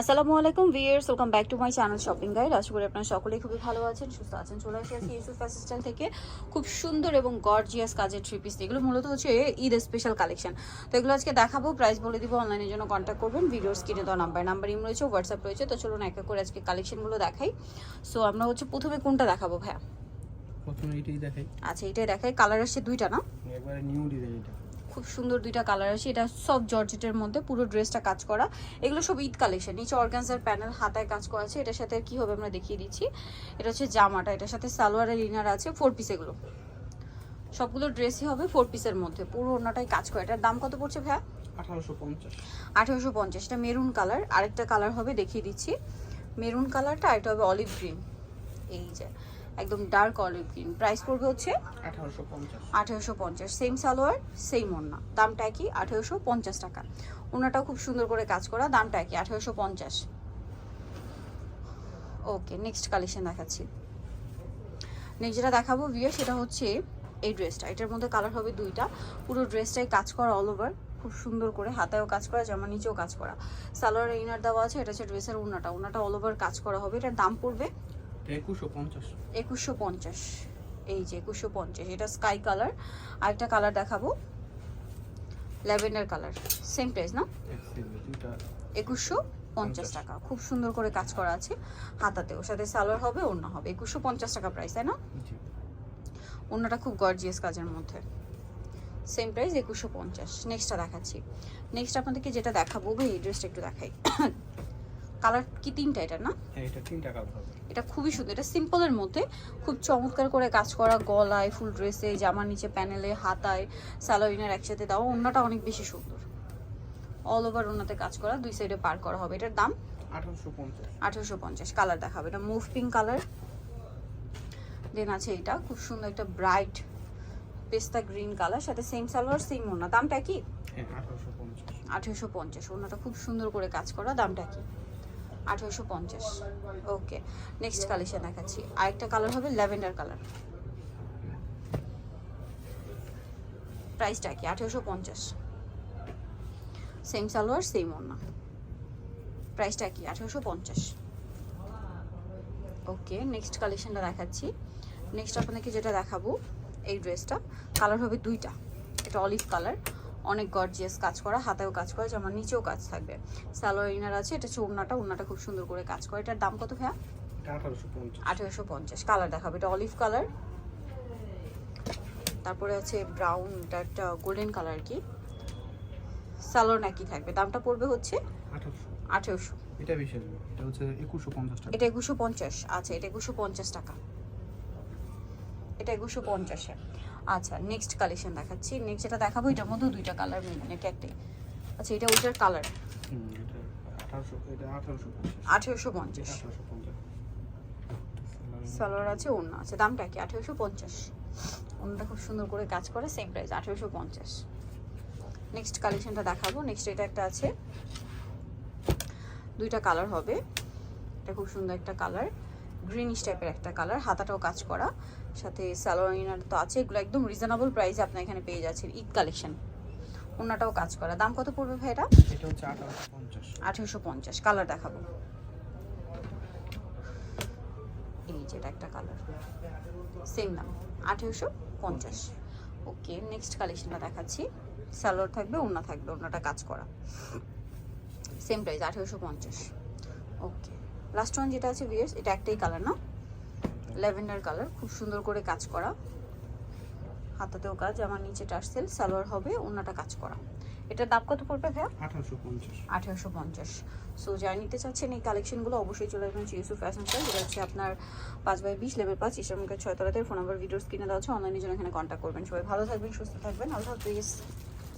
আসসালামু আলাইকুম viewers welcome back to my channel shopping guide. আশা করি আপনারা সকলেই খুবই ভালো আছেন সুস্থ আছেন চলে আসি আজকে ইউসুফ ফ্যাশন স্টাইল থেকে। খুব সুন্দর এবং গর্জিয়াস কাজের থ্রি পিস এগুলো মূলত হচ্ছে ঈদ স্পেশাল কালেকশন তো এগুলো আজকে দেখাবো প্রাইস বলে দিব অনলাইনের জন্য কন্ট্যাক্ট করবেন। ভিডিওর স্ক্রিনে দেওয়া নাম্বার নাম্বার ইম রয়েছে হোয়াটসঅ্যাপ রয়েছে। তো চলুন এক এক করে আজকে কালেকশনগুলো দেখাই। সো আমরা হচ্ছে প্রথমে কোনটা দেখাবো ভাইয়া? প্রথমে এটাই দেখাই। আচ্ছা এটাই দেখাই। কালার আসছে দুইটা না? একবারে নিউ ডিজাইন এটা খুব সুন্দর দুইটা কালার আছে এটা সব জর্জেটের মধ্যে পুরো ড্রেসটা কাজ করা। এগুলো সব ঈদ কালেকশন নিচে অর্গানজার প্যানেল হাতায় কাজ করা আছে। এটার সাথে কি হবে আমরা দেখিয়ে দিচ্ছি। এটা হচ্ছে জামাটা। এটার সাথে সালোয়ারের ইনার আছে। ফোর পিস এগুলো। সবগুলো ড্রেসই হবে ফোর পিসের মধ্যে। পুরো অন্যটাই কাজ করা। এটার দাম কত পড়ছে ভাইয়া? পঞ্চাশ। আঠেরোশো পঞ্চাশ। এটা মেরুন কালার আরেকটা কালার হবে দেখিয়ে দিচ্ছি। মেরুন কালারটা আর এটা হবে অলিভ গ্রিন এই যে। একদম ডার্ক অলিভ গ্রিন প্রাইস পড়বে হচ্ছে আঠারোশো পঞ্চাশ। সেম সালোয়ার সেম ওড়না। দামটা একই আঠারোশো পঞ্চাশ টাকা। ওনাটাও খুব সুন্দর করে কাজ করা দামটা একই আঠেরোশো পঞ্চাশ। ওকে নেক্সট কালেকশন দেখাচ্ছি। নেক্সট যেটা দেখাবো ভিও সেটা হচ্ছে এই ড্রেসটা এটার মধ্যে কালার হবে দুইটা। পুরো ড্রেসটাই কাজ করা অল ওভার খুব সুন্দর করে হাতেও কাজ করা জামা নিচেও কাজ করা। সালোয়ার ইনার দেওয়া আছে এটা হচ্ছে ড্রেসের ওড়নাটা। ওড়নাটা অল ওভার কাজ করা হবে। এটার দাম পড়বে একুশশো পঞ্চাশ। এই যে একুশশো পঞ্চাশ এটা স্কাই কালার আরেকটা কালার দেখাবো। ল্যাভেন্ডার কালার সেম প্রাইস না একুশশো পঞ্চাশ টাকা। খুব সুন্দর করে কাজ করা আছে হাতাতে। ওর সাথে সালোয়ার হবে ওড়না হবে। একুশশো পঞ্চাশ টাকা প্রাইস তাই না? ওড়নাটা খুব গর্জিয়াস কাজের মধ্যে। সেম প্রাইস একুশশো পঞ্চাশ। নেক্সটটা দেখাচ্ছি। নেক্সট আপনাদেরকে যেটা দেখাবো ভাই এই ড্রেসটা একটু দেখাই। কালার কি তিনটা এটা না? হ্যাঁ এটা তিনটা কালার হবে। এটা খুবই সুন্দর এটা সিম্পলের মধ্যে খুব চমৎকার করে কাজ করা গলায় ফুল ড্রেসে জামার নিচে প্যানেলে হাতায় স্যালোইনের একসাথে দেওয়া ওড়নাটা অনেক বেশি সুন্দর। অল ওভার ওনাতে কাজ করা দুই সাইডে পার করা হবে। এটার দাম? আঠারোশো পঞ্চাশ। কালার দেখাবে। এটা মুভ পিঙ্ক কালার। দেন আছে এটা খুব সুন্দর একটা ব্রাইট পেস্তা গ্রিন কালার সাথে সেম সালোয়ার সেম ওড়না। দামটা কি? হ্যাঁ আঠারোশো পঞ্চাশ ওড়নাটা খুব সুন্দর করে কাজ করা। দামটা কি? আঠেরোশো পঞ্চাশ। ওকে নেক্সট কালেকশন দেখাচ্ছি। আরেকটা কালার হবে ল্যাভেন্ডার কালার প্রাইসটা কি? আঠেরোশো পঞ্চাশ। সেম সালোয়ার সেম ওড়না প্রাইসটা কি? আঠেরোশো পঞ্চাশ। ওকে নেক্সট কালেকশনটা দেখাচ্ছি। নেক্সট আপনাদেরকে যেটা দেখাবো, এই ড্রেসটা কালার হবে দুইটা। এটা অলিভ কালার অনেক গর্জিয়াস কাজ করা হাতেও কাজ করা যেমন নিচেও কাজ থাকবে। সালোয়ার ইনার আছে এটা হচ্ছে ওড়নাটা ওড়নাটা খুব সুন্দর করে কাজ করে। এটার দাম কত ভাইয়া? আঠারোশো পঞ্চাশ। কালার দেখাবে এটা অলিভ কালার তারপরে আছে ব্রাউন এটা একটা গোল্ডেন কালার কি। সালোয়ার নাকি থাকবে। দামটা পড়বে হচ্ছে আঠারোশো। এটা বেশি এটা হচ্ছে একুশশো পঞ্চাশ টাকা। এটা একুশো পঞ্চাশ। আচ্ছা এটা একুশো পঞ্চাশ টাকা। এটা একুশো পঞ্চাশে। আচ্ছা নেক্সট কালেকশন দেখাচ্ছি। নেক্সট যেটা দেখাবো এটার মধ্যে দুইটা কালার মিলবেন এটা একটাই। আচ্ছা এটা ওইটার কালার আঠারোশো পঞ্চাশ। সালোয়ার আছে ওড়না আছে। দামটা কি? আঠেরোশো পঞ্চাশ। ওড়নাটা খুব সুন্দর করে কাজ করে সেম প্রাইস আঠেরোশো পঞ্চাশ। নেক্সট কালেকশনটা দেখাবো। নেক্সট এটা একটা আছে। দুইটা কালার হবে। এটা খুব সুন্দর একটা কালার গ্রিনিশ টাইপের একটা কালার হাতাটাও কাজ করা। সাথে স্যালোয়ার তো আছে এগুলো একদম রিজনেবল প্রাইসে আপনার এখানে পেয়ে যাচ্ছেন ঈদ কালেকশন ওনাটাও কাজ করা। দাম কত পড়বে ভাই এটা? এটা আঠারোশো পঞ্চাশ। কালার দেখাবো। এই যেটা একটা কালার সেম দাম আঠেরোশো পঞ্চাশ। ওকে নেক্সট কালেকশনটা দেখাচ্ছি। সালোয়ার থাকবে ওড়না থাকবে ওড়নাটা কাজ করা। সেম প্রাইস আঠেরোশো পঞ্চাশ। ওকে লাস্ট ওয়ান যেটা আছে ভিয়ার্স এটা একটাই কালার না ল্যাভেন্ডার কালার খুব সুন্দর করে কাজ করা। হাতাতেও কাজ আমার নিচে টার্সেল সালোয়ার হবে ওড়নাটা কাজ করা। এটার দাম কত পড়বে ভাইয়া? আঠারোশো পঞ্চাশ। সো যারা নিতে চাচ্ছেন এই কালেকশনগুলো অবশ্যই চলে আসবেন ইউসুফ ফ্যাশন স্টাইল যেটা হচ্ছে আপনার পাঁচ বাই বিশ লেভেল পাঁচ ইসলামকে ছয়তলাতে ফোন নাম্বার ভিডিওস কিনে দেওয়া হচ্ছে অনলাইনের জন্য এখানে কন্ট্যাক্ট করবেন। সবাই ভালো থাকবেন সুস্থ থাকবেন আল্লাহ হাফিজ।